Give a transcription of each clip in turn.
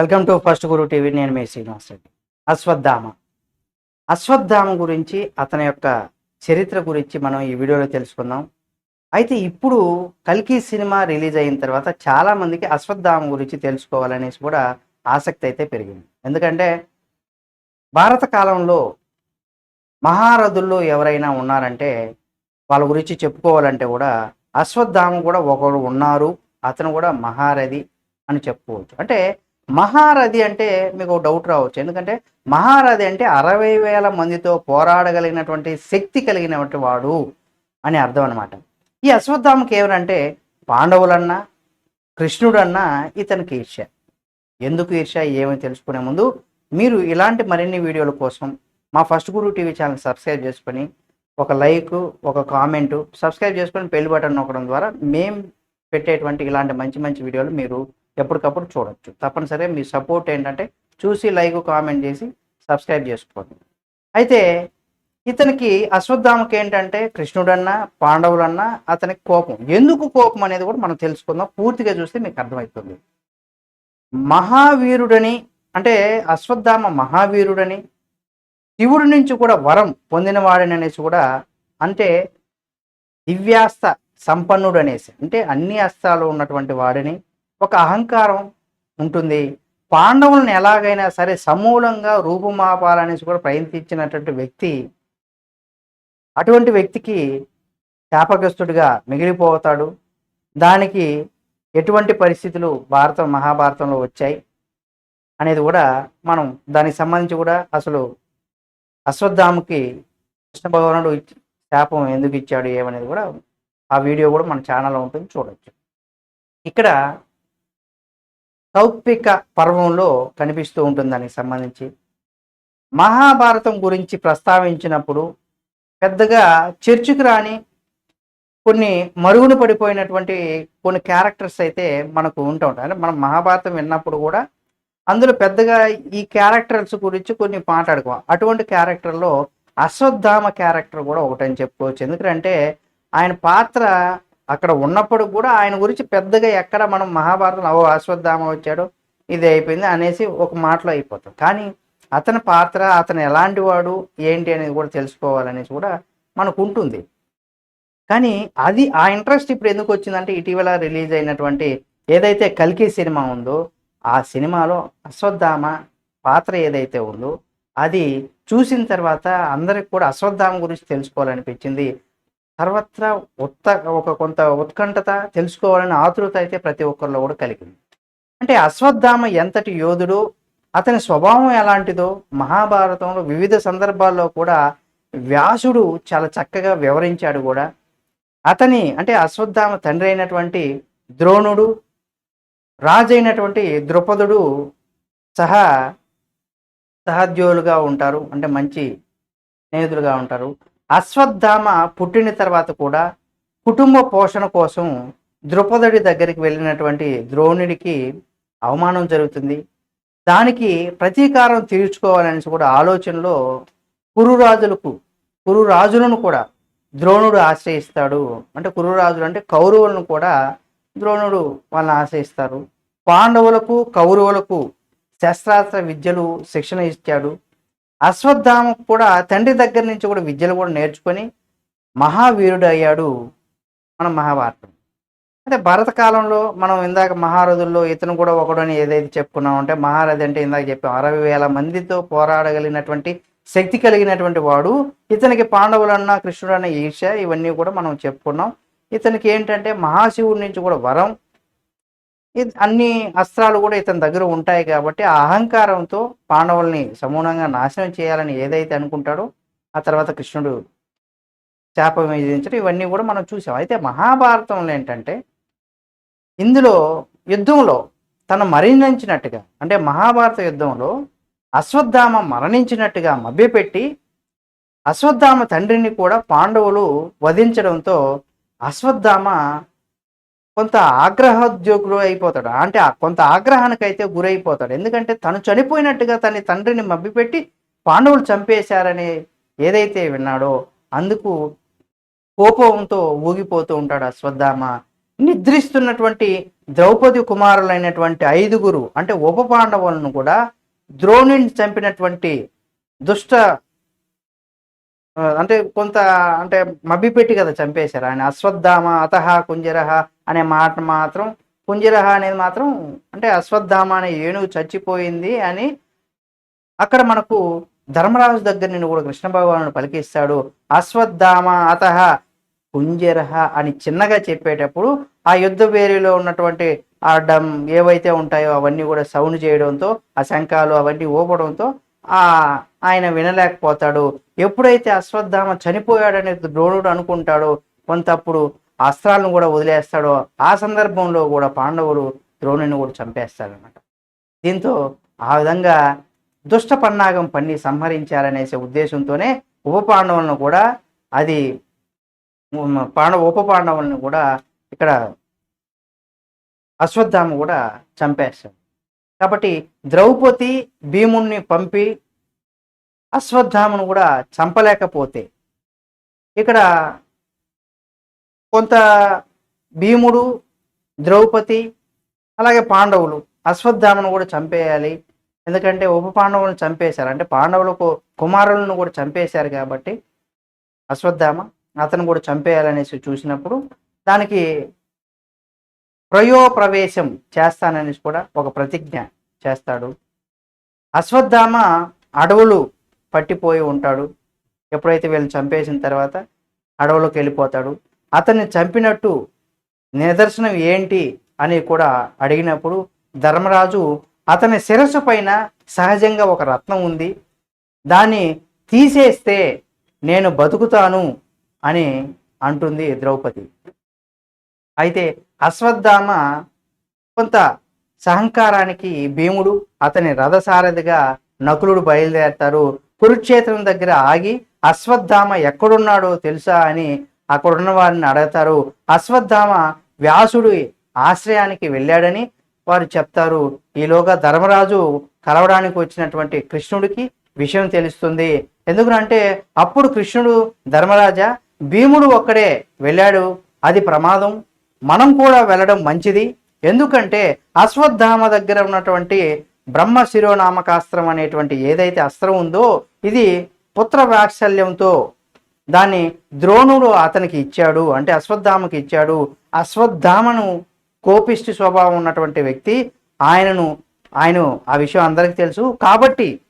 Welcome to first Guru TV నేను మీ శ్రీనివాస్ రెడ్డి. అశ్వత్థామ. అశ్వత్థామ గురించి అతని యొక్క చరిత్ర గురించి మనం ఈ వీడియోలో తెలుసుకుందాం. అయితే ఇప్పుడు కల్కి సినిమా రిలీజ్ అయిన తర్వాత చాలా మందికి అశ్వత్థామ గురించి తెలుసుకోవాలనేసి కూడా ఆసక్తి అయితే పెరిగింది. ఎందుకంటే భారత కాలంలో మహారథుల్లో ఎవరైనా ఉన్నారంటే వాళ్ళ గురించి చెప్పుకోవాలంటే కూడా అశ్వత్థామ కూడా ఒకరు ఉన్నారు అతను కూడా మహారథి అని చెప్పుకోవచ్చు. అంటే మహారథి అంటే మీకు డౌట్ రావచ్చు. ఎందుకంటే మహారథి అంటే అరవై వేల మందితో పోరాడగలిగినటువంటి శక్తి కలిగినటువంటి వాడు అని అర్థం అనమాట ఈ అశ్వత్థామకి ఏమనంటే పాండవులన్నా కృష్ణుడన్నా ఇతనికి ఈర్ష్య. ఎందుకు ఈర్ష్య? ఏమని తెలుసుకునే ముందు మీరు ఇలాంటి మరిన్ని వీడియోల కోసం మా first Guru TV channel subscribe చేసుకొని ఒక లైక్ ఒక కామెంటు సబ్స్క్రైబ్ చేసుకొని పెళ్ళి బటన్ నొక్కడం ద్వారా మేము పెట్టేటువంటి ఇలాంటి మంచి మంచి వీడియోలు మీరు ఎప్పటికప్పుడు చూడొచ్చు. తప్పనిసరిగా మీ సపోర్ట్ ఏంటంటే చూసి లైక్ కామెంట్ చేసి సబ్స్క్రైబ్ చేసుకోండి. అయితే ఇతనికి అశ్వత్థామకి ఏంటంటే కృష్ణుడన్నా పాండవులన్నా అతనికి కోపం. ఎందుకు కోపం అనేది కూడా మనం తెలుసుకుందాం. పూర్తిగా చూస్తే మీకు అర్థమవుతుంది. మహావీరుడని అంటే అశ్వత్థామ మహావీరుడని శివుడి నుంచి కూడా వరం పొందినవాడని అనేసి కూడా అంటే దివ్యాస్త సంపన్నుడు అనేసి అంటే అన్ని అస్తాలు ఉన్నటువంటి వాడిని ఒక అహంకారం ఉంటుంది. పాండవులను ఎలాగైనా సరే సమూలంగా రూపుమాపాలనేసి కూడా ప్రయత్నించినటువంటి వ్యక్తి అటువంటి వ్యక్తికి శాపగ్రస్తుడిగా మిగిలిపోతాడు. దానికి ఎటువంటి పరిస్థితులు భారత మహాభారతంలో వచ్చాయి అనేది కూడా మనం దానికి సంబంధించి కూడా అసలు అశ్వత్థాముకి కృష్ణ భగవానుడు శాపం ఎందుకు ఇచ్చాడు ఏమనేది కూడా ఆ వీడియో కూడా మన ఛానల్లో ఉంటుంది చూడవచ్చు ఇక్కడ సౌప్పిక పర్వంలో కనిపిస్తూ ఉంటుంది దానికి సంబంధించి. మహాభారతం గురించి ప్రస్తావించినప్పుడు పెద్దగా చర్చకు రాని కొన్ని మరుగున పడిపోయినటువంటి కొన్ని క్యారెక్టర్స్ అయితే మనకు ఉంటూ ఉంటాయి. అంటే మనం మహాభారతం విన్నప్పుడు కూడా అందులో పెద్దగా ఈ క్యారెక్టర్స్ గురించి కొన్ని మాట్లాడుకో. అటువంటి క్యారెక్టర్లో అశ్వత్థామ క్యారెక్టర్ కూడా ఒకటని చెప్పుకోవచ్చు. ఎందుకంటే ఆయన పాత్ర అక్కడ ఉన్నప్పుడు కూడా ఆయన గురించి పెద్దగా ఎక్కడ మనం మహాభారతం అవో అశ్వత్థామ వచ్చాడు ఇది అయిపోయింది అనేసి ఒక మాటలో అయిపోతాం. కానీ అతని పాత్ర అతను ఎలాంటి వాడు ఏంటి అనేది కూడా తెలుసుకోవాలనేసి కూడా మనకు ఉంటుంది. కానీ అది ఆ ఇంట్రెస్ట్ ఇప్పుడు ఎందుకు వచ్చిందంటే ఇటీవల రిలీజ్ అయినటువంటి ఏదైతే కల్కి సినిమా ఉందో ఆ సినిమాలో అశ్వత్థామ పాత్ర ఏదైతే ఉందో అది చూసిన తర్వాత అందరికి కూడా అశ్వత్థామ గురించి తెలుసుకోవాలనిపించింది. సర్వత్రా ఉత్త ఒక కొంత ఉత్కంఠత తెలుసుకోవాలని ఆతృత అయితే ప్రతి ఒక్కరిలో కూడా కలిగింది. అంటే అశ్వత్థామ ఎంతటి యోధుడు అతని స్వభావం ఎలాంటిదో మహాభారతంలో వివిధ సందర్భాల్లో కూడా వ్యాసుడు చాలా చక్కగా వివరించాడు కూడా. అతని అంటే అశ్వత్థామ తండ్రి అయినటువంటి ద్రోణుడు రాజైనటువంటి ద్రుపదుడు సహా సహద్యోలుగా ఉంటారు. అంటే మంచి స్నేహితులుగా ఉంటారు. అశ్వత్థామ పుట్టిన తర్వాత కూడా కుటుంబ పోషణ కోసం ద్రుపదుడి దగ్గరికి వెళ్ళినటువంటి ద్రోణుడికి అవమానం జరుగుతుంది. దానికి ప్రతీకారం తీర్చుకోవాలనేసి కూడా ఆలోచనలో కురురాజులకు కురురాజులను కూడా ద్రోణుడు ఆశ్రయిస్తాడు. అంటే కురురాజులు అంటే కౌరవులను కూడా ద్రోణుడు వాళ్ళని ఆశ్రయిస్తారు. పాండవులకు కౌరవులకు శస్త్రాస్త్ర విద్యలు శిక్షణ ఇచ్చాడు. అశ్వత్థామకు కూడా తండ్రి దగ్గర నుంచి కూడా విద్యలు కూడా నేర్చుకొని మహావీరుడు అయ్యాడు మన మహాభారతం. అయితే భరత కాలంలో మనం ఇందాక మహారథుల్లో ఇతను కూడా ఒకడని ఏదైతే చెప్పుకున్నాం అంటే మహారథి అంటే ఇందాక చెప్పాం. అరవై వేల మందితో పోరాడగలిగినటువంటి శక్తి కలిగినటువంటి వాడు. ఇతనికి పాండవులన్న కృష్ణుడన్న ఈర్ష ఇవన్నీ కూడా మనం చెప్పుకున్నాం. ఇతనికి ఏంటంటే మహాశివుడి నుంచి కూడా వరం అన్ని అస్త్రాలు కూడా ఇతని దగ్గర ఉంటాయి కాబట్టి ఆ అహంకారంతో పాండవుల్ని సమూలంగా నాశనం చేయాలని ఏదైతే అనుకుంటాడో ఆ తర్వాత కృష్ణుడు శాపం విధించడం ఇవన్నీ కూడా మనం చూసాం. అయితే మహాభారతంలో ఏంటంటే ఇందులో యుద్ధంలో తను మరణించినట్టుగా అంటే మహాభారత యుద్ధంలో అశ్వత్థామ మరణించినట్టుగా మభ్యపెట్టి అశ్వత్థామ తండ్రిని కూడా పాండవులు వధించడంతో అశ్వత్థామ కొంత ఆగ్రహోద్యోగులు అయిపోతాడు. అంటే కొంత ఆగ్రహానికి అయితే గురైపోతాడు. ఎందుకంటే తను చనిపోయినట్టుగా తన తండ్రిని మభ్యపెట్టి పాండవులు చంపేశారని ఏదైతే విన్నాడో అందుకు కోపంతో ఊగిపోతూ ఉంటాడు అశ్వత్థామ నిద్రిస్తున్నటువంటి ద్రౌపది కుమారులైనటువంటి ఐదుగురు అంటే ఉప పాండవులను కూడా ద్రోణుని చంపినటువంటి దుష్ట అంటే కొంత అంటే మభ్యపెట్టి కదా చంపేశారు. ఆయన అశ్వత్థామ అతహ కుంజరహ అనే మాట మాత్రం పుంజరహ అనేది మాత్రం అంటే అశ్వత్థామ అనే ఏనుగు చచ్చిపోయింది అని అక్కడ మనకు ధర్మరాజు దగ్గర నుండి కూడా కృష్ణ భగవానుడు పలికిస్తాడు. అశ్వత్థామ అత కుంజరహ అని చిన్నగా చెప్పేటప్పుడు ఆ యుద్ధ వేరిలో ఉన్నటువంటి ఆ డమ్ ఏవైతే ఉంటాయో అవన్నీ కూడా సౌండ్ చేయడంతో ఆ శంఖాలు అవన్నీ ఊపడంతో ఆ ఆయన వినలేకపోతాడు. ఎప్పుడైతే అశ్వత్థామ చనిపోయాడని ద్రోణుడు అనుకుంటాడో కొంతప్పుడు అస్త్రాలను కూడా వదిలేస్తాడో ఆ సందర్భంలో కూడా పాండవులు ద్రోణుని కూడా చంపేస్తారన్నమాట. దీంతో ఆ విధంగా దుష్ట పన్నాగం పన్ని సంహరించారనేసే ఉద్దేశంతోనే ఉప పాండవులను కూడా అది పాండవ ఉప పాండవులను కూడా ఇక్కడ అశ్వత్థామ కూడా చంపేస్తాడు కాబట్టి ద్రౌపది భీముణ్ణి పంపి అశ్వత్థామను కూడా చంపలేకపోతే ఇక్కడ కొంత భీముడు ద్రౌపది అలాగే పాండవులు అశ్వత్థామను కూడా చంపేయాలి. ఎందుకంటే ఉప పాండవులను చంపేశారు. అంటే పాండవులకు కుమారులను కూడా చంపేశారు కాబట్టి అశ్వత్థామ అతను కూడా చంపేయాలనేసి చూసినప్పుడు దానికి ప్రయోప్రవేశం చేస్తాననేసి కూడా ఒక ప్రతిజ్ఞ చేస్తాడు. అశ్వత్థామ అడవులు పట్టిపోయి ఉంటాడు. ఎప్పుడైతే వీళ్ళని చంపేసిన తర్వాత అడవులోకి వెళ్ళిపోతాడు. అతన్ని చంపినట్టు నిదర్శనం ఏంటి అని కూడా అడిగినప్పుడు ధర్మరాజు అతని శిరస్సు పైన సహజంగా ఒక రత్నం ఉంది. దాన్ని తీసేస్తే నేను బతుకుతాను అని అంటుంది ద్రౌపది. అయితే అశ్వత్థామ కొంత సహంకారానికి భీముడు అతని రథసారథిగా నకులుడు బయలుదేరతారు. కురుక్షేత్రం దగ్గర ఆగి అశ్వత్థామ ఎక్కడున్నాడో తెలుసా అని అక్కడున్న వారిని అడుగుతారు అశ్వత్థామ వ్యాసుడి ఆశ్రయానికి వెళ్ళాడని వారు చెప్తారు. ఈలోగా ధర్మరాజు కలవడానికి వచ్చినటువంటి కృష్ణుడికి విషయం తెలుస్తుంది. ఎందుకంటే అప్పుడు కృష్ణుడు ధర్మరాజా భీముడు ఒక్కడే వెళ్ళాడు. అది ప్రమాదం. మనం కూడా వెళ్ళడం మంచిది. ఎందుకంటే అశ్వత్థామ దగ్గర ఉన్నటువంటి బ్రహ్మ శిరోనామకాస్త్రం అనేటువంటి ఏదైతే అస్త్రం ఉందో ఇది పుత్ర వాత్సల్యంతో దాన్ని ద్రోణుడు అతనికి ఇచ్చాడు. అంటే అశ్వత్థామకి ఇచ్చాడు. అశ్వత్థామను కోపిష్టి స్వభావం ఉన్నటువంటి వ్యక్తి. ఆయనను ఆయన ఆ విషయం అందరికీ తెలుసు. కాబట్టి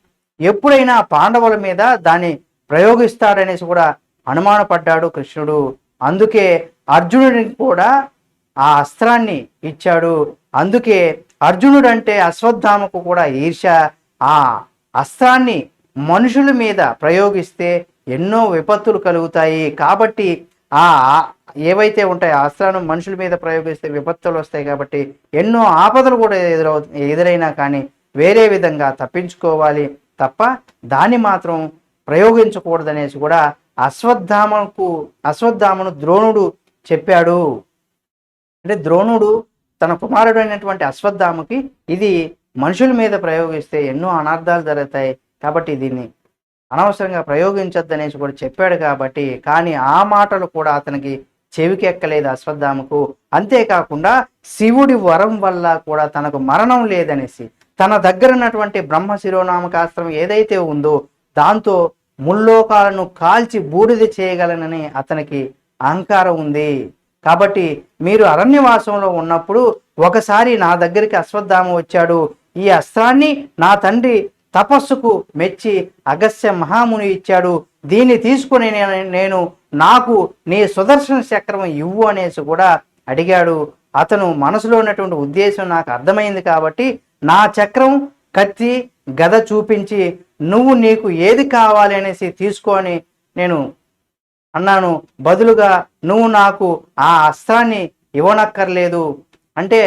ఎప్పుడైనా పాండవుల మీద దాన్ని ప్రయోగిస్తాడనేసి కూడా అనుమానపడ్డాడు కృష్ణుడు. అందుకే అర్జునుడికి కూడా ఆ అస్త్రాన్ని ఇచ్చాడు. అందుకే అర్జునుడు అంటే అశ్వత్థామకు కూడా ఈర్ష ఆ అస్త్రాన్ని మనుషుల మీద ప్రయోగిస్తే ఎన్నో విపత్తులు కలుగుతాయి. కాబట్టి ఆ ఏవైతే ఉంటాయో అస్త్రాలను మనుషుల మీద ప్రయోగిస్తే విపత్తులు వస్తాయి కాబట్టి ఎన్నో ఆపదలు కూడా ఎదురవు ఎదురైనా కానీ వేరే విధంగా తప్పించుకోవాలి తప్ప దాన్ని మాత్రం ప్రయోగించకూడదనేసి కూడా అశ్వత్థామకు అశ్వత్థామను ద్రోణుడు చెప్పాడు. అంటే ద్రోణుడు తన కుమారుడు అయినటువంటి అశ్వత్థామకి ఇది మనుషుల మీద ప్రయోగిస్తే ఎన్నో అనార్థాలు జరుగుతాయి కాబట్టి దీన్ని అనవసరంగా ప్రయోగించొద్దు అనేసి కూడా చెప్పాడు కాబట్టి కానీ ఆ మాటలు కూడా అతనికి చెవికి ఎక్కలేదు అశ్వత్థామకు. అంతేకాకుండా శివుడి వరం వల్ల కూడా తనకు మరణం లేదనేసి తన దగ్గర ఉన్నటువంటి బ్రహ్మ శిరోనామకాస్త్రం ఏదైతే ఉందో దాంతో ముల్లోకాలను కాల్చి బూడిద చేయగలనని అతనికి అహంకారం ఉంది. కాబట్టి మీరు అరణ్యవాసంలో ఉన్నప్పుడు ఒకసారి నా దగ్గరికి అశ్వత్థామ వచ్చాడు. ఈ అస్త్రాన్ని నా తండ్రి తపస్సుకు మెచ్చి అగస్య మహాముని ఇచ్చాడు. దీన్ని తీసుకుని నేను నేను నాకు నీ సుదర్శన చక్రం ఇవ్వు అనేసి కూడా అడిగాడు. అతను మనసులో ఉన్నటువంటి ఉద్దేశం నాకు అర్థమైంది కాబట్టి నా చక్రం కత్తి గద చూపించి నువ్వు నీకు ఏది కావాలి అనేసి తీసుకొని నేను అన్నాను. బదులుగా నువ్వు నాకు ఆ అస్త్రాన్ని ఇవ్వనక్కర్లేదు అంటే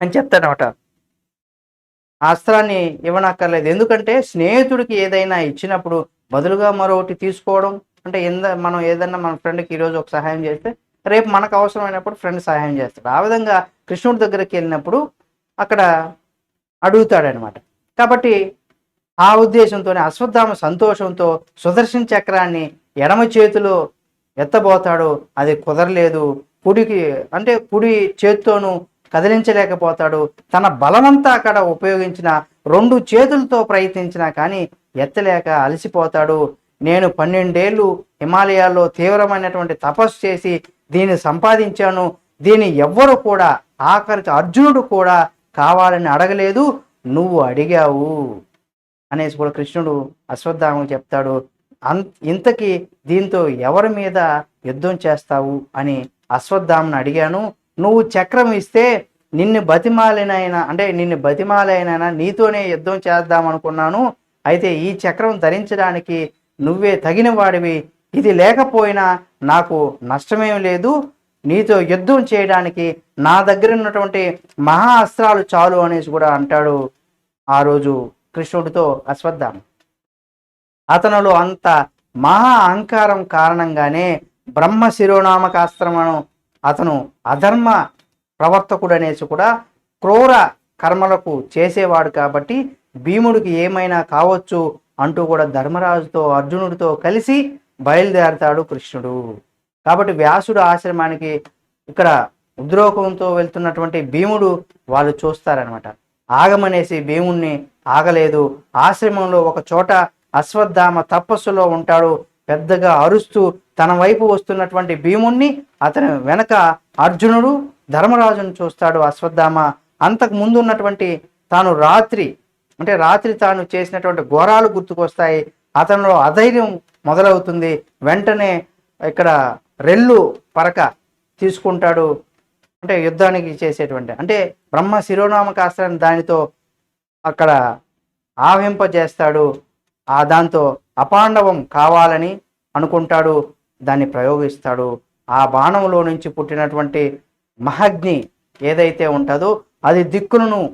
అని చెప్తాడు ఆ అస్త్రాన్ని ఇవ్వనక్కర్లేదు. ఎందుకంటే స్నేహితుడికి ఏదైనా ఇచ్చినప్పుడు బదులుగా మరొకటి తీసుకోవడం అంటే ఎంత మనం ఏదైనా మన ఫ్రెండ్కి ఈరోజు ఒక సహాయం చేస్తే రేపు మనకు అవసరమైనప్పుడు ఫ్రెండ్ సహాయం చేస్తాడు. ఆ విధంగా కృష్ణుడి దగ్గరికి వెళ్ళినప్పుడు అక్కడ అడుగుతాడనమాట కాబట్టి ఆ ఉద్దేశంతోనే అశ్వత్థామ సంతోషంతో సుదర్శన చక్రాన్ని ఎడమ చేతిలో ఎత్తబోతాడు అది కుదరలేదు. కుడికి అంటే కుడి చేత్తోనూ కదిలించలేకపోతాడు. తన బలమంతా అక్కడ ఉపయోగించిన రెండు చేతులతో ప్రయత్నించినా కానీ ఎత్తలేక అలసిపోతాడు. నేను పన్నెండేళ్ళు హిమాలయాల్లో తీవ్రమైనటువంటి తపస్సు చేసి దీన్ని సంపాదించాను. దీన్ని ఎవ్వరు కూడా ఆఖరికి అర్జునుడు కూడా కావాలని అడగలేదు. నువ్వు అడిగావు అనేసి కూడా కృష్ణుడు అశ్వత్థామకు చెప్తాడు. అన్ ఇంతకీ దీంతో ఎవరి మీద యుద్ధం చేస్తావు అని అశ్వత్థామను అడిగాను. నువ్వు చక్రం ఇస్తే నిన్ను బతిమాలినైనా అంటే నిన్ను బతిమాలైనా నీతోనే యుద్ధం చేద్దాం అనుకున్నాను అయితే ఈ చక్రం ధరించడానికి నువ్వే తగిన వాడివి ఇది లేకపోయినా నాకు నష్టమేం లేదు. నీతో యుద్ధం చేయడానికి నా దగ్గర ఉన్నటువంటి మహా అస్త్రాలు చాలు అనేసి కూడా అంటాడు ఆ రోజు కృష్ణుడితో అశ్వత్థామ. అతనులో అంత మహా అహంకారం కారణంగానే బ్రహ్మ శిరోనామకాస్త్రమను అతను అధర్మ ప్రవర్తకుడు అనేసి కూడా క్రూర కర్మలకు చేసేవాడు కాబట్టి భీముడికి ఏమైనా కావచ్చు అంటూ కూడా ధర్మరాజుతో అర్జునుడితో కలిసి బయలుదేరతాడు కృష్ణుడు. కాబట్టి వ్యాసుడు ఆశ్రమానికి ఇక్కడ ఉద్రోకంతో వెళ్తున్నటువంటి భీముడు వాళ్ళు చూస్తారనమాట ఆగమనేసి భీముణ్ణి ఆగలేదు. ఆశ్రమంలో ఒక చోట అశ్వత్థామ తపస్సులో ఉంటాడు. పెద్దగా అరుస్తూ తన వైపు వస్తున్నటువంటి భీముణ్ణి అతని వెనక అర్జునుడు ధర్మరాజును చూస్తాడు అశ్వత్థామ. అంతకు ముందు ఉన్నటువంటి తాను రాత్రి అంటే రాత్రి తాను చేసినటువంటి ఘోరాలు గుర్తుకొస్తాయి. అతనిలో అధైర్యం మొదలవుతుంది. వెంటనే ఇక్కడ రెల్లు పరక తీసుకుంటాడు. అంటే యుద్ధానికి చేసేటువంటి అంటే బ్రహ్మ శిరోనామకాస్త్రాన్ని దానితో అక్కడ ఆవింపజేస్తాడు. ఆ దాంతో అపాండవం కావాలని అనుకుంటాడు దాన్ని ప్రయోగిస్తాడు. ఆ బాణంలో నుంచి పుట్టినటువంటి మహగ్ని ఏదైతే ఉంటుందో అది దిక్కులను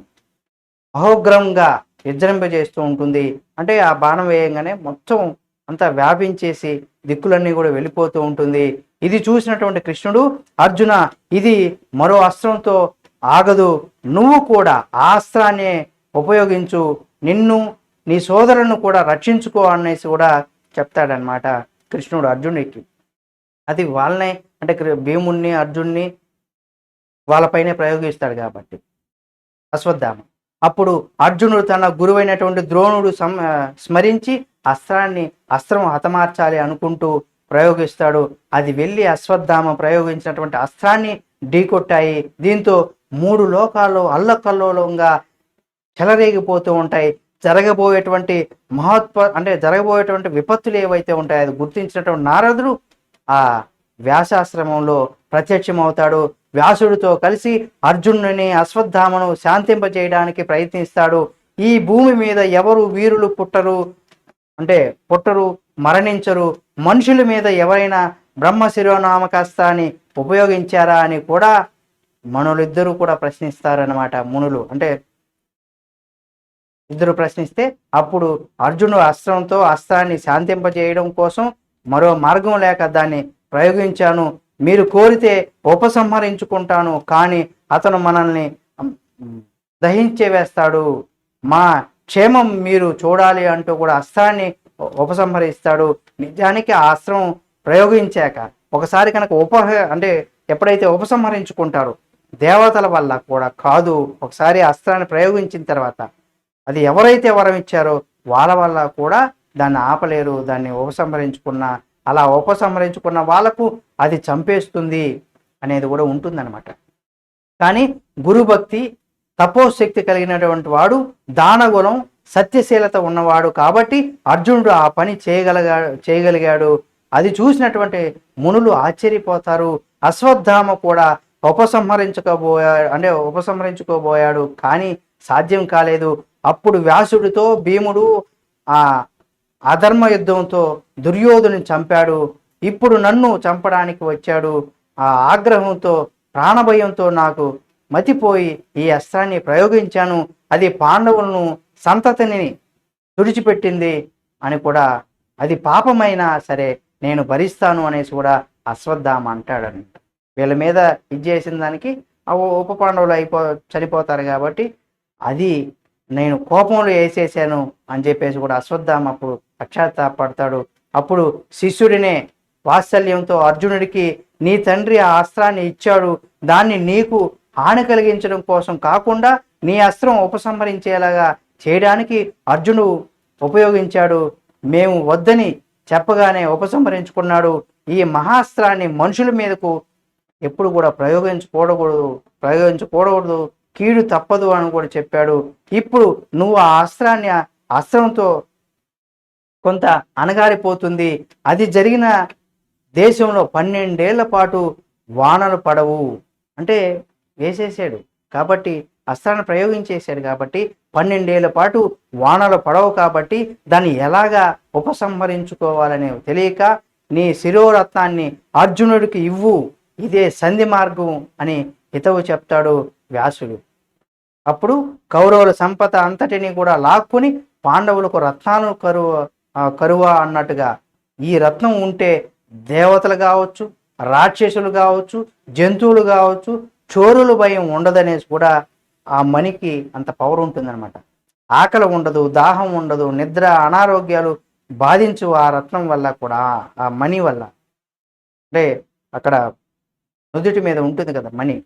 అహోగ్రంగా విజృంపజేస్తూ ఉంటుంది. అంటే ఆ బాణం వేయంగానే మొత్తం అంతా వ్యాపించేసి దిక్కులన్నీ కూడా వెళ్ళిపోతూ ఉంటుంది. ఇది చూసినటువంటి కృష్ణుడు అర్జున ఇది మరో అస్త్రంతో ఆగదు. నువ్వు కూడా ఆ అస్త్రాన్ని ఉపయోగించు. నిన్ను నీ సోదరులను కూడా రక్షించుకో అనేసి కూడా చెప్తాడనమాట కృష్ణుడు అర్జునుడికి. అది వాళ్ళనే అంటే భీముణ్ణి అర్జున్ని వాళ్ళపైనే ప్రయోగిస్తాడు కాబట్టి. అశ్వత్థామ. అప్పుడు అర్జునుడు తన గురువైనటువంటి ద్రోణుడు సం స్మరించి అస్త్రాన్ని అస్త్రం హతమార్చాలి అనుకుంటూ ప్రయోగిస్తాడు. అది వెళ్ళి అశ్వత్థామ ప్రయోగించినటువంటి అస్త్రాన్ని ఢీకొట్టాయి. దీంతో మూడు లోకాల్లో అల్లకల్లోలంగా చెలరేగిపోతూ ఉంటాయి. జరగబోయేటువంటి మహత్వ అంటే జరగబోయేటువంటి విపత్తులు ఏవైతే ఉంటాయో అది గుర్తించినటువంటి నారదుడు ఆ వ్యాసాశ్రమంలో ప్రత్యక్షమవుతాడు. వ్యాసుడితో కలిసి అర్జునుని అశ్వత్థామను శాంతింపజేయడానికి ప్రయత్నిస్తాడు. ఈ భూమి మీద ఎవరు వీరులు పుట్టరు అంటే పుట్టరు మరణించరు మనుషుల మీద ఎవరైనా బ్రహ్మ శిరోనామకాస్తాన్ని ఉపయోగించారా అని కూడా మనులిద్దరూ కూడా ప్రశ్నిస్తారనమాట మునులు. అంటే ఇద్దరు ప్రశ్నిస్తే అప్పుడు అర్జునుడు అస్త్రంతో అస్త్రాన్ని శాంతింపజేయడం కోసం మరో మార్గం లేక దాన్ని ప్రయోగించాను. మీరు కోరితే ఉపసంహరించుకుంటాను కానీ అతను మనల్ని దహించేవేస్తాడు దహించే వేస్తాడు. మా క్షేమం మీరు చూడాలి అంటూ కూడా అస్త్రాన్ని ఉపసంహరిస్తాడు. నిజానికి ఆ అస్త్రం ప్రయోగించాక ఒకసారి కనుక ఉప అంటే ఎప్పుడైతే ఉపసంహరించుకుంటారో దేవతల వల్ల కూడా కాదు. ఒకసారి అస్త్రాన్ని ప్రయోగించిన తర్వాత అది ఎవరైతే వరం ఇచ్చారో వాళ్ళ వల్ల కూడా దాన్ని ఆపలేరు దాన్ని ఉపసంహరించుకున్న అలా ఉపసంహరించుకున్న వాళ్ళకు అది చంపేస్తుంది అనేది కూడా ఉంటుందన్నమాట. కానీ గురుభక్తి తపోశక్తి కలిగినటువంటి వాడు దానగుణం సత్యశీలత ఉన్నవాడు కాబట్టి అర్జునుడు ఆ పని చేయగలగా చేయగలిగాడు. అది చూసినటువంటి మునులు ఆశ్చర్యపోతారు. అశ్వత్థామ కూడా ఉపసంహరించుకోబోయాడు అంటే ఉపసంహరించుకోబోయాడు కానీ సాధ్యం కాలేదు. అప్పుడు వ్యాసుడితో భీముడు ఆ అధర్మ యుద్ధంతో దుర్యోధుని చంపాడు. ఇప్పుడు నన్ను చంపడానికి వచ్చాడు. ఆ ఆగ్రహంతో ప్రాణభయంతో నాకు మతిపోయి ఈ అస్త్రాన్ని ప్రయోగించాను. అది పాండవులను సంతతిని తుడిచిపెట్టింది అని కూడా అది పాపమైనా సరే నేను భరిస్తాను అనేసి కూడా అశ్వత్థామ అంటాడని వీళ్ళ మీద ఇది చేసిన దానికి ఆ ఉప పాండవులు అయిపో చనిపోతారు కాబట్టి అది నేను కోపంలో వేసేసాను అని చెప్పేసి కూడా అశ్వత్థామ అప్పుడు పశ్చాత్తాపడతాడు అప్పుడు శిష్యుడినే వాత్సల్యంతో అర్జునుడికి నీ తండ్రి ఆ అస్త్రాన్ని ఇచ్చాడు. దాన్ని నీకు హాని కలిగించడం కోసం కాకుండా నీ అస్త్రం ఉపసంహరించేలాగా చేయడానికి అర్జునుడు ఉపయోగించాడు. మేము వద్దని చెప్పగానే ఉపసంహరించుకున్నాడు. ఈ మహాస్త్రాన్ని మనుషుల మీదకు ఎప్పుడు కూడా ప్రయోగించకూడకూడదు ప్రయోగించకూడకూడదు. కీడు తప్పదు అని కూడా చెప్పాడు. ఇప్పుడు నువ్వు ఆ అస్త్రాన్ని అస్త్రంతో కొంత అణగారిపోతుంది. అది జరిగిన దేశంలో పన్నెండేళ్ళ పాటు వానలు పడవు. అంటే వేసేసాడు. కాబట్టి అస్త్రాన్ని ప్రయోగించేశాడు కాబట్టి పన్నెండేళ్ళ పాటు వానలు పడవు కాబట్టి దాన్ని ఎలాగా ఉపసంహరించుకోవాలనే తెలియక నీ శిరోరత్నాన్ని అర్జునుడికి ఇవ్వు. ఇదే సంధి మార్గం అని హితవు చెప్తాడు వ్యాసుడు. అప్పుడు కౌరవుల సంపద అంతటిని కూడా లాక్కుని పాండవులకు రత్నాలను కరువ కరువా అన్నట్టుగా ఈ రత్నం ఉంటే దేవతలు కావచ్చు రాక్షసులు కావచ్చు జంతువులు కావచ్చు చోరుల భయం ఉండదనేసి కూడా ఆ మణికి అంత పవర్ ఉంటుందన్నమాట. ఆకలి ఉండదు దాహం ఉండదు నిద్ర అనారోగ్యాలు బాధించు ఆ రత్నం వల్ల కూడా ఆ మణి వల్ల. అంటే అక్కడ నుదుటి మీద ఉంటుంది కదా మణి.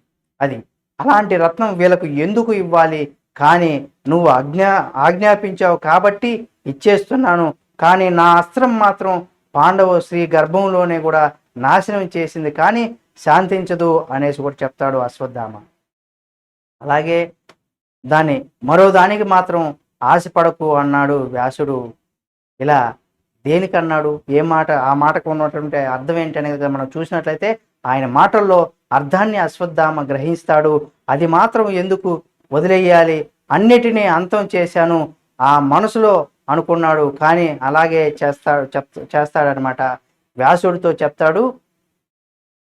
అది అలాంటి రత్నం వీళ్ళకు ఎందుకు ఇవ్వాలి? కానీ నువ్వు ఆజ్ఞా ఆజ్ఞాపించావు కాబట్టి ఇచ్చేస్తున్నాను. కానీ నా అస్త్రం మాత్రం పాండవ స్త్రీ గర్భంలోనే కూడా నాశనం చేసింది. కానీ శాంతించదు అనేసి కూడా చెప్తాడు అశ్వత్థామ. అలాగే దాన్ని మరో దానికి మాత్రం ఆశపడకు అన్నాడు వ్యాసుడు. ఇలా దేనికన్నాడు ఏ మాట? ఆ మాటకు ఉన్నటువంటి అర్థం ఏంటి అనేది మనం చూసినట్లయితే ఆయన మాటల్లో అర్థాన్ని అశ్వత్థామ గ్రహిస్తాడు. అది మాత్రం ఎందుకు వదిలేయాలి? అన్నిటినీ అంతం చేశాను. ఆ మనసులో అనుకున్నాడు. కానీ అలాగే చేస్తాడు చెప్ చేస్తాడనమాట వ్యాసుడితో చెప్తాడు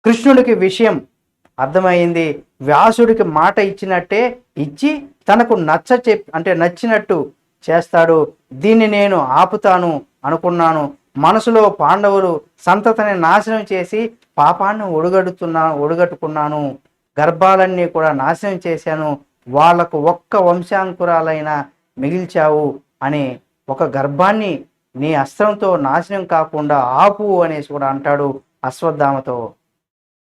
కృష్ణుడికి విషయం అర్థమైంది. వ్యాసుడికి మాట ఇచ్చినట్టే ఇచ్చి తనకు నచ్చ చెప్ అంటే నచ్చినట్టు చేస్తాడు. దీన్ని నేను ఆపుతాను అనుకున్నాను. మనసులో పాండవులు సంతతిని నాశనం చేసి పాపాన్ని ఒడుగడుతున్నా ఒడుగట్టుకున్నాను గర్భాలన్నీ కూడా నాశనం చేశాను వాళ్ళకు ఒక్క వంశాంకురాలైనా మిగిల్చావు అని ఒక గర్భాన్ని నీ అస్త్రంతో నాశనం కాకుండా ఆపు అనేసి కూడా అంటాడు అశ్వత్థామతో.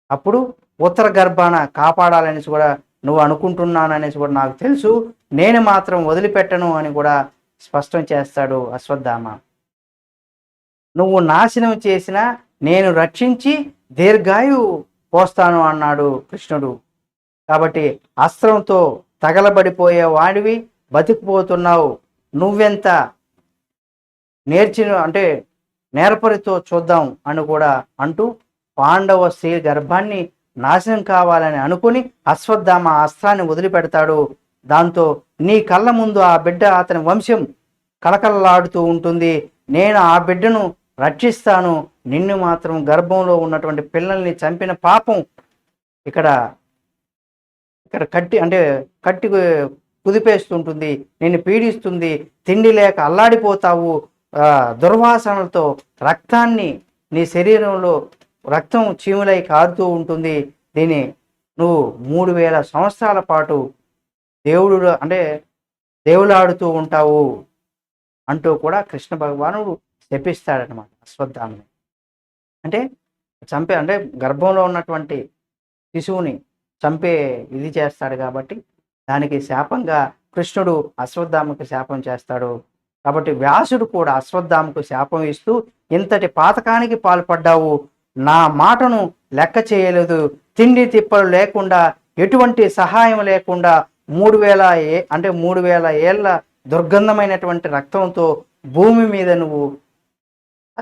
అప్పుడు ఉత్తర గర్భాన కాపాడాలనేసి కూడా నువ్వు అనుకుంటున్నాననేసి కూడా నాకు తెలుసు నేను మాత్రం వదిలిపెట్టను అని కూడా స్పష్టం చేస్తాడు అశ్వత్థామ. నువ్వు నాశనం చేసిన నేను రక్షించి దీర్ఘాయు పోస్తాను అన్నాడు కృష్ణుడు. కాబట్టి అస్త్రంతో తగలబడిపోయే వాడివి బతికిపోతున్నావు. నువ్వెంత నేర్చిన అంటే నేర్పరితో చూద్దాం అని కూడా అంటూ పాండవ స్త్రీ గర్భాన్ని నాశనం కావాలని అనుకుని అశ్వత్థామ అస్త్రాన్ని వదిలిపెడతాడు. దాంతో నీ కళ్ళ ముందు ఆ బిడ్డ అతని వంశం కలకలలాడుతూ ఉంటుంది. నేను ఆ బిడ్డను రక్షిస్తాను. నిన్ను మాత్రం గర్భంలో ఉన్నటువంటి పిల్లల్ని చంపిన పాపం ఇక్కడ ఇక్కడ కట్టి అంటే కట్టి కుదిపేస్తుంటుంది. నిన్ను పీడిస్తుంది. తిండి లేక అల్లాడిపోతావు. దుర్వాసనలతో రక్తాన్ని నీ శరీరంలో రక్తం చీములై కారుతూ ఉంటుంది. దీని నువ్వు మూడు వేల సంవత్సరాల పాటు దేవుడు అంటే దేవులాడుతూ ఉంటావు అంటూ కూడా కృష్ణ భగవానుడు శపిస్తాడనమాట అశ్వత్థామని. అంటే చంపే అంటే గర్భంలో ఉన్నటువంటి శిశువుని చంపే ఇది చేస్తాడు కాబట్టి దానికి శాపంగా కృష్ణుడు అశ్వత్థామకు శాపం చేస్తాడు. కాబట్టి వ్యాసుడు కూడా అశ్వత్థామకు శాపం ఇస్తూ ఇంతటి పాతకానికి పాల్పడ్డావు నా మాటను లెక్క చేయలేదు. తిండి తిప్పలు లేకుండా ఎటువంటి సహాయం లేకుండా మూడు వేల ఏ అంటే మూడు వేల ఏళ్ళ దుర్గంధమైనటువంటి రక్తంతో భూమి మీద నువ్వు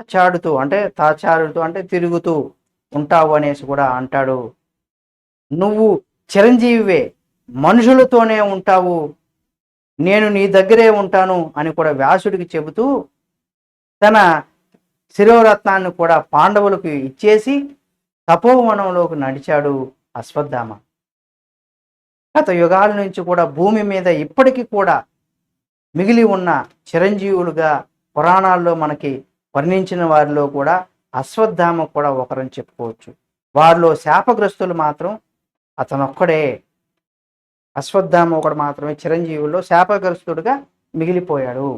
చాడుతూ అంటే తాచారుతూ అంటే తిరుగుతూ ఉంటావు అనేసి కూడా అంటాడు. నువ్వు చిరంజీవివే మనుషులతోనే ఉంటావు. నేను నీ దగ్గరే ఉంటాను అని కూడా వ్యాసుడికి చెబుతూ తన శిరోరత్నాన్ని కూడా పాండవులకు ఇచ్చేసి తపోవనంలోకి నడిచాడు అశ్వత్థామ. గత యుగాల నుంచి కూడా భూమి మీద ఇప్పటికీ కూడా మిగిలి ఉన్న చిరంజీవులుగా పురాణాల్లో మనకి వర్ణించిన వారిలో కూడా అశ్వత్థామ కూడా ఒకరని చెప్పుకోవచ్చు. వారిలో శాపగ్రస్తులు మాత్రం అతనొక్కడే. అశ్వత్థామ ఒకడు మాత్రమే చిరంజీవుల్లో శాపగ్రస్తుడుగా మిగిలిపోయాడు.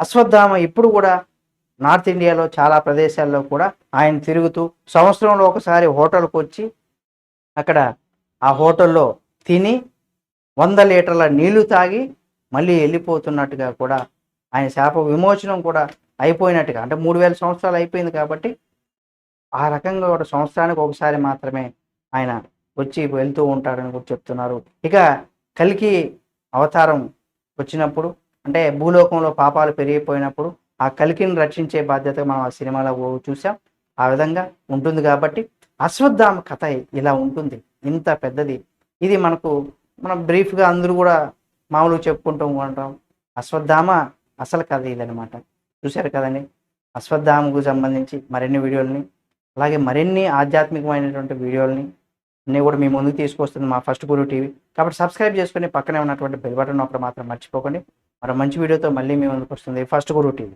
అశ్వత్థామ ఇప్పుడు కూడా నార్త్ ఇండియాలో చాలా ప్రదేశాల్లో కూడా ఆయన తిరుగుతూ సంవత్సరంలో ఒకసారి హోటల్కి వచ్చి అక్కడ ఆ హోటల్లో తిని వంద లీటర్ల నీళ్ళు తాగి మళ్ళీ వెళ్ళిపోతున్నట్టుగా కూడా ఆయన శాప విమోచనం కూడా అయిపోయినట్టుగా అంటే మూడు వేల సంవత్సరాలు అయిపోయింది కాబట్టి ఆ రకంగా ఒక సంవత్సరానికి ఒకసారి మాత్రమే ఆయన వచ్చి వెళ్తూ ఉంటాడని కూడా చెప్తున్నారు. ఇక కలికి అవతారం వచ్చినప్పుడు అంటే భూలోకంలో పాపాలు పెరిగిపోయినప్పుడు ఆ కలికిని రక్షించే బాధ్యత మనం ఆ సినిమాలో చూసాం. ఆ విధంగా ఉంటుంది కాబట్టి అశ్వత్థామ కథ ఇలా ఉంటుంది. ఇంత పెద్దది. ఇది మనకు మనం బ్రీఫ్గా అందరూ కూడా మామూలుగా చెప్పుకుంటూ ఉంటాం. అశ్వత్థామ అసలు కథ ఇదనమాట చూశారు కదండి? అశ్వత్థామకు సంబంధించి మరిన్ని వీడియోలని అలాగే మరిన్ని ఆధ్యాత్మికమైనటువంటి వీడియోలని అన్నీ కూడా మీ ముందుకు తీసుకొస్తుంది మా ఫస్ట్ గురు టీవీ. కాబట్టి సబ్స్క్రైబ్ చేసుకుని పక్కనే ఉన్నటువంటి బెల్ బటన్ ఒకటి మాత్రం మర్చిపోకండి. మరో మంచి వీడియోతో మళ్ళీ మీ ముందుకు వస్తుంది ఫస్ట్ గురు టీవీ.